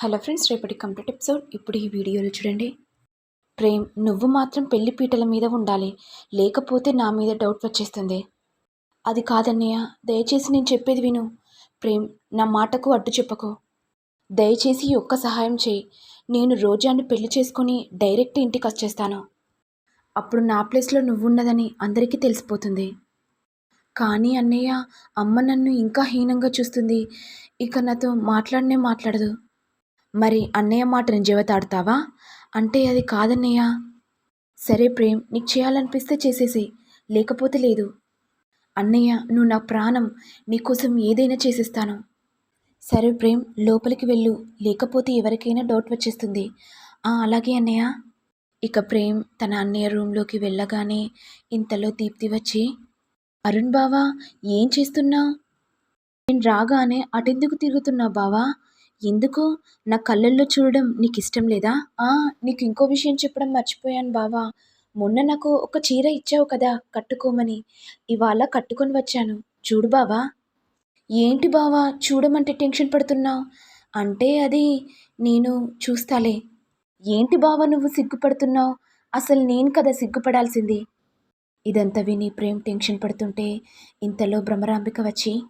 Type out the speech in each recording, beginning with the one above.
Hello friends రేపటి complete episode. ఇప్పుడు ఈ వీడియోలో చూడండి. ప్రేమ్ నువ్వు మాత్రం పెళ్ళి పీటల మీద ఉండాలి. లేకపోతే నా మీద డౌట్ వచ్చేస్తుంది. అది కాదన్నయ్య. దయచేసి నేను చెప్పేది విను. ప్రేమ్ నా మాటకు అడ్డు చెప్పకు. దయచేసి ఒక్క సహాయం చేయి. నేను రోజాని పెళ్ళి చేసుకుని డైరెక్ట్ ఇంటికి వచ్చేస్తాను. అప్పుడు నా ప్లేస్లో నువ్వున్నదని అందరికీ తెలిసిపోతుంది. కానీ అన్నయ్య అమ్మ నన్ను ఇంకా హీనంగా చూస్తుంది. ఇక నాతో మాట్లాడనే మాట్లాడదు. మరి అన్నయ్య మాట జవతాడుతావా అంటే అది కాదన్నయ్య. సరే ప్రేమ్ నీకు చేయాలనిపిస్తే చేసేసి లేకపోతే లేదు. అన్నయ్య నువ్వు నా ప్రాణం. నీకోసం ఏదైనా చేసేస్తాను. సరే ప్రేమ్ లోపలికి వెళ్ళు. లేకపోతే ఎవరికైనా డౌట్ వచ్చేస్తుంది. "ఆ, అలాగే అన్నయ్య. ఇక ప్రేమ్ తన అన్నయ్య రూమ్లోకి వెళ్ళగానే ఇంతలో దీప్తి వచ్చి అరుణ్ బావా ఏం చేస్తున్నావు? నేను రాగానే అటెందుకు తిరుగుతున్నావు బావా? ఎందుకు? నా కళ్ళల్లో చూడడం నీకు ఇష్టం లేదా? ఆ నీకు ఇంకో విషయం చెప్పడం మర్చిపోయాను బావా. మొన్న నాకు ఒక చీర ఇచ్చావు కదా కట్టుకోమని. ఇవాళ కట్టుకొని వచ్చాను. చూడు బావా. ఏంటి బావా? చూడమంటే టెన్షన్ పడుతున్నావు? అంటే అది నేను చూస్తాలే. ఏంటి బావా నువ్వు సిగ్గుపడుతున్నావు? అసలు నేను కదా సిగ్గుపడాల్సింది? ఇదంతా విని ప్రేమ్ టెన్షన్ పడుతుంటే ఇంతలో భ్రమరాంబిక వచ్చి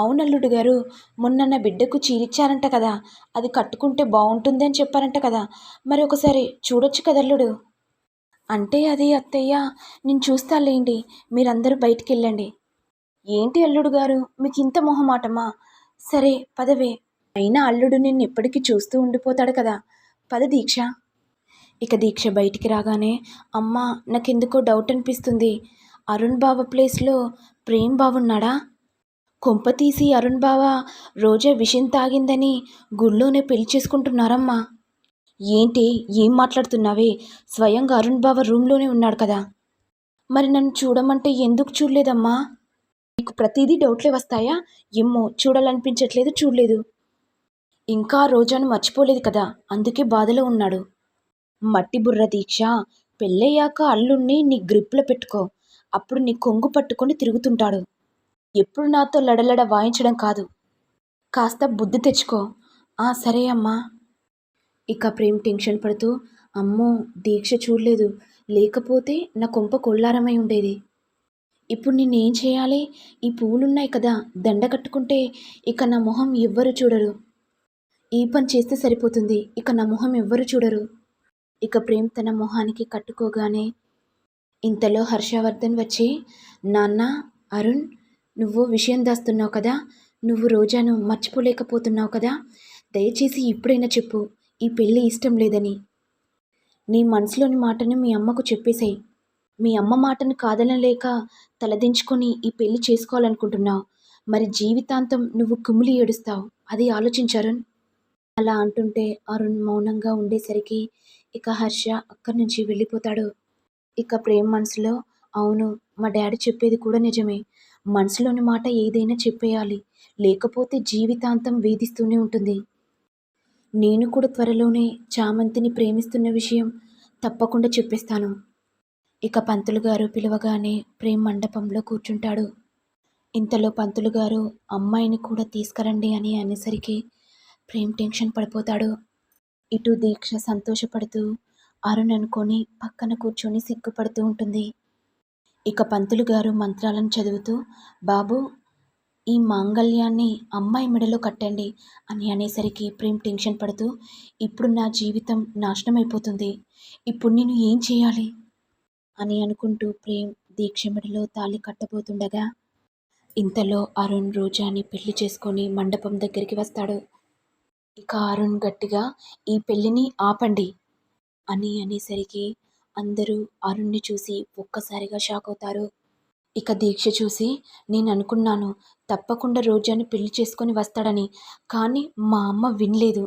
అవునల్లుడు గారు మొన్న నా బిడ్డకు చీరిచ్చారంట కదా అది కట్టుకుంటే బాగుంటుంది అని చెప్పారంట కదా మరి ఒకసారి చూడొచ్చు కదల్లుడు? అంటే అది అత్తయ్య నేను చూస్తాలేండి మీరందరూ బయటికి వెళ్ళండి ఏంటి అల్లుడు గారు మీకు ఇంత మొహమాటమా? సరే పదవే. అయినా అల్లుడు నిన్ను ఎప్పటికీ చూస్తూ ఉండిపోతాడు కదా పద దీక్ష. ఇక దీక్ష బయటికి రాగానే అమ్మ నాకెందుకో డౌట్ అనిపిస్తుంది అరుణ్ బావ ప్లేస్లో ప్రేమ్ బావున్నాడా? కొంపతీసి అరుణ్ బావ రోజా విషయం తాగిందని గుళ్ళోనే పెళ్ళి చేసుకుంటున్నారమ్మా. ఏంటి ఏం మాట్లాడుతున్నావే? స్వయంగా అరుణ్ బావ రూమ్లోనే ఉన్నాడు కదా. మరి నన్ను చూడమంటే ఎందుకు చూడలేదమ్మా? నీకు ప్రతిదీ డౌట్లే వస్తాయా? ఏమో చూడాలనిపించట్లేదు చూడలేదు. ఇంకా రోజాను మర్చిపోలేదు కదా అందుకే బాధలో ఉన్నాడు. మట్టి బుర్ర దీక్ష పెళ్ళయ్యాక అల్లుణ్ణి నీ గ్రిప్లో పెట్టుకో. అప్పుడు నీ కొంగు పట్టుకొని తిరుగుతుంటాడు. ఎప్పుడు నాతో లడలడ వాయించడం కాదు. కాస్త బుద్ధి తెచ్చుకో. ఆ సరే అమ్మా. ఇక ప్రేమ్ టెన్షన్ పడుతూ అమ్మో దీక్ష చూడలేదు. లేకపోతే నా కొంప కొల్లారమై ఉండేది. ఇప్పుడు నేనేం చేయాలి? ఈ పూలున్నాయి కదా దండ కట్టుకుంటే ఇక నా మొహం ఎవ్వరు చూడరు. ఈ పని చేస్తే సరిపోతుంది ఇక నా మొహం ఎవ్వరు చూడరు. ఇక ప్రేమ్ తన మొహానికి కట్టుకోగానే ఇంతలో హర్షవర్ధన్ వచ్చి నాన్న అరుణ్ నువ్వు విషయం దాస్తున్నావు కదా? నువ్వు రోజాను మర్చిపోలేకపోతున్నావు కదా? దయచేసి ఇప్పుడైనా చెప్పు ఈ పెళ్ళి ఇష్టం లేదని. నీ మనసులోని మాటను మీ అమ్మకు చెప్పేశాయి మీ అమ్మ మాటను కాదనలేక తలదించుకొని ఈ పెళ్ళి చేసుకోవాలనుకుంటున్నావు. మరి జీవితాంతం నువ్వు కుమిలి ఏడుస్తావు అది ఆలోచించరుణ్ అలా అంటుంటే అరుణ్ మౌనంగా ఉండేసరికి ఇక హర్ష అక్కడి నుంచి వెళ్ళిపోతాడు. ఇక ప్రేమ్ మనసులో అవును మా డాడీ చెప్పేది కూడా నిజమే. మనసులోని మాట ఏదైనా చెప్పేయాలి. లేకపోతే జీవితాంతం వేధిస్తూనే ఉంటుంది. నేను కూడా త్వరలోనే చామంతిని ప్రేమిస్తున్న విషయం తప్పకుండా చెప్పేస్తాను. ఇక పంతులు గారు పిలవగానే ప్రేమ్ మండపంలో కూర్చుంటాడు. ఇంతలో పంతులు గారు అమ్మాయిని కూడా తీసుకురండి అని అనేసరికి ప్రేమ్ టెన్షన్ పడిపోతాడు. ఇటు దీక్ష సంతోషపడుతూ అరుణ్ అనుకొని పక్కన కూర్చొని సిగ్గుపడుతూ ఉంటుంది. ఇక పంతులు గారు మంత్రాలను చదువుతూ బాబు ఈ మాంగళ్యాన్ని అమ్మాయి మెడలో కట్టండి అని అనేసరికి ప్రేమ్ టెన్షన్ పడుతూ ఇప్పుడు నా జీవితం నాశనం అయిపోతుంది ఇప్పుడు నేను ఏం చేయాలి? అని అనుకుంటూ ప్రేమ్ దీక్ష మెడలో తాళి కట్టబోతుండగా ఇంతలో అరుణ్ రోజాని పెళ్ళి చేసుకొని మండపం దగ్గరికి వస్తాడు. ఇక అరుణ్ గట్టిగా ఈ పెళ్ళిని ఆపండి అని అనేసరికి అందరూ అరుణ్ని చూసి ఒక్కసారిగా షాక్ అవుతారు. ఇక దీక్ష చూసి నేను అనుకున్నాను తప్పకుండా రోజాని పెళ్ళి చేసుకొని వస్తాడని కానీ మా అమ్మ వినలేదు.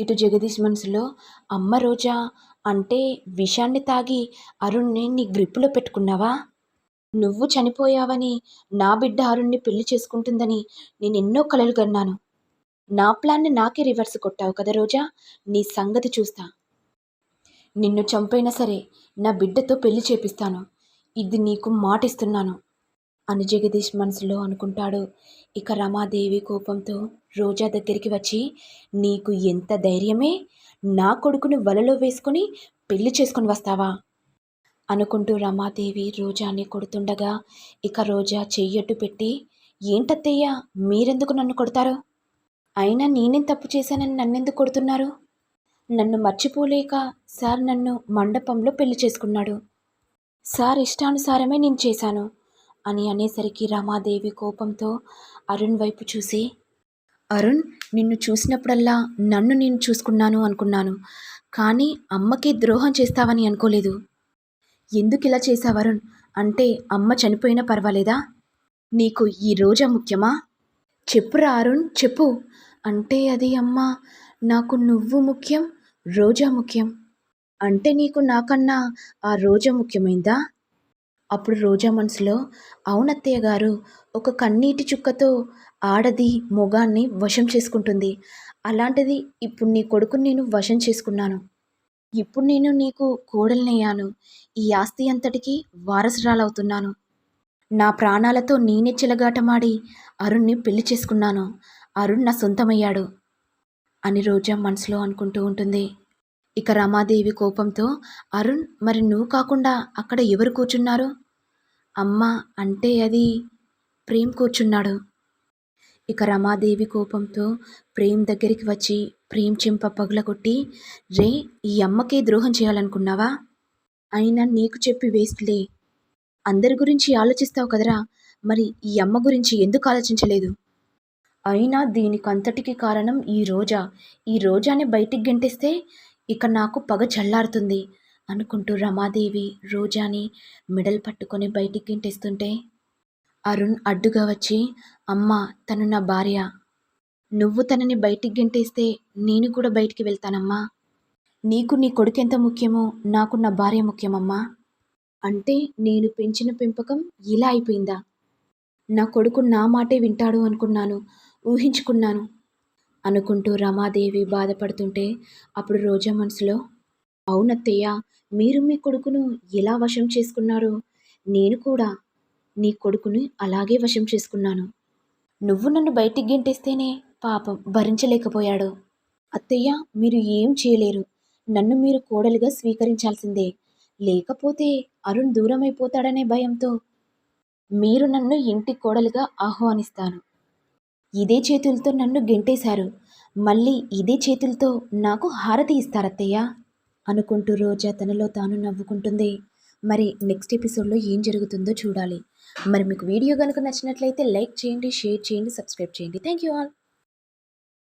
ఇటు జగదీష్ మనసులో అమ్మ రోజా అంటే విషాన్ని తాగి అరుణ్ని నీ గ్రిప్పులో పెట్టుకున్నావా? నువ్వు చనిపోయావని నా బిడ్డ అరుణ్ని పెళ్ళి చేసుకుంటుందని నేను ఎన్నో కలలు కన్నాను నా ప్లాన్ని నాకే రివర్స్ కొట్టావు కదా రోజా నీ సంగతి చూస్తా. నిన్ను చంపైనా సరే నా బిడ్డతో పెళ్ళి చేపిస్తాను. ఇది నీకు మాటిస్తున్నాను. అని జగదీష్ మనసులో అనుకుంటాడు. ఇక రమాదేవి కోపంతో రోజా దగ్గరికి వచ్చి నీకు ఎంత ధైర్యమే? నా కొడుకును వలలో వేసుకుని పెళ్ళి చేసుకుని వస్తావా? అనుకుంటూ రమాదేవి రోజాని కొడుతుండగా ఇక రోజా చెయ్యట్టు పెట్టి ఏంటత్తయ్యా మీరెందుకు నన్ను కొడతారు? అయినా నేనేం తప్పు చేశానని నన్నెందుకు కొడుతున్నారు? నన్ను మర్చిపోలేక సార్ నన్ను మండపంలో పెళ్ళి చేసుకున్నాడు. సార్ ఇష్టానుసారమే నేను చేశాను అని అనేసరికి రమాదేవి కోపంతో అరుణ్ వైపు చూసి అరుణ్ నిన్ను చూసినప్పుడల్లా నన్ను నేను చూసుకున్నాను అనుకున్నాను కానీ అమ్మకి ద్రోహం చేస్తావని అనుకోలేదు. ఎందుకు ఇలా చేశావు అరుణ్? అంటే అమ్మ చనిపోయినా పర్వాలేదా? నీకు ఈ రోజా ముఖ్యమా? చెప్పురా అరుణ్ చెప్పు. అంటే అది అమ్మా నాకు నువ్వు ముఖ్యం రోజా ముఖ్యం. అంటే నీకు నాకన్నా ఆ రోజా ముఖ్యమైందా? అప్పుడు రోజా మనసులో అవునత్తయ్య గారు ఒక కన్నీటి చుక్కతో ఆడది మొగాన్ని వశం చేసుకుంటుంది. అలాంటిది ఇప్పుడు నీ కొడుకుని నేను వశం చేసుకున్నాను. ఇప్పుడు నేను నీకు కోడలినయ్యాను. ఈ ఆస్తి అంతటికి వారసురాలవుతున్నాను. నా ప్రాణాలతో నేనే చిలగాటమాడి అరుణ్ణి పెళ్ళి చేసుకున్నాను. అరుణ్ నా సొంతమయ్యాడు అని రోజా మనసులో అనుకుంటూ ఉంటుంది. ఇక రమాదేవి కోపంతో అరుణ్ మరి నువ్వు కాకుండా అక్కడ ఎవరు కూర్చున్నారు? అమ్మ అంటే అది ప్రేమ్ కూర్చున్నాడు. ఇక రమాదేవి కోపంతో ప్రేమ్ దగ్గరికి వచ్చి ప్రేమ్ చెంప పగులగొట్టి రే ఈ అమ్మకే ద్రోహం చేయాలనుకున్నావా? అయినా నీకు చెప్పి వేస్ట్లే అందరి గురించి ఆలోచిస్తావు కదరా. మరి ఈ అమ్మ గురించి ఎందుకు ఆలోచించలేదు? అయినా దీనికంతటికి కారణం ఈ రోజా. ఈ రోజాని బయటికి గెంటేస్తే ఇక నాకు పగ చల్లారుతుంది అనుకుంటూ రమాదేవి రోజాని మెడల్ పట్టుకొని బయటికి గెంటేస్తుంటే అరుణ్ అడ్డుగా వచ్చి అమ్మ తను నా భార్య. నువ్వు తనని బయటికి గెంటేస్తే నేను కూడా బయటికి వెళ్తానమ్మా. నీకు నీ కొడుకు ఎంత ముఖ్యమో నాకు నా భార్య ముఖ్యమమ్మా. అంటే నేను పెంచిన పెంపకం ఇలా అయిపోయిందా? నా కొడుకు నా మాటే వింటాడు అనుకున్నాను. ఊహించుకున్నాను. అనుకుంటూ రమాదేవి బాధపడుతుంటే అప్పుడు రోజా మనసులో అవునత్తయ్య మీరు మీ కొడుకును ఎలా వశం చేసుకున్నారు? నేను కూడా నీ కొడుకుని అలాగే వశం చేసుకున్నాను. నువ్వు నన్ను బయటికి గెంటేస్తేనే పాపం భరించలేకపోయాడు. అత్తయ్య మీరు ఏం చేయలేరు. నన్ను మీరు కోడలుగా స్వీకరించాల్సిందే. లేకపోతే అరుణ్ దూరమైపోతాడనే భయంతో మీరు నన్ను ఇంటి కోడలుగా ఆహ్వానిస్తాను. ఇదే చేతులతో నన్ను గెంటేశారు. మళ్ళీ ఇదే చేతులతో నాకు హారతి ఇస్తారత్తయ్య అనుకుంటూ రోజా తనలో తాను నవ్వుకుంటుంది. మరి నెక్స్ట్ ఎపిసోడ్లో ఏం జరుగుతుందో చూడాలి. మరి మీకు వీడియో కనుక నచ్చినట్లయితే లైక్ చేయండి షేర్ చేయండి సబ్స్క్రైబ్ చేయండి. Thank you all.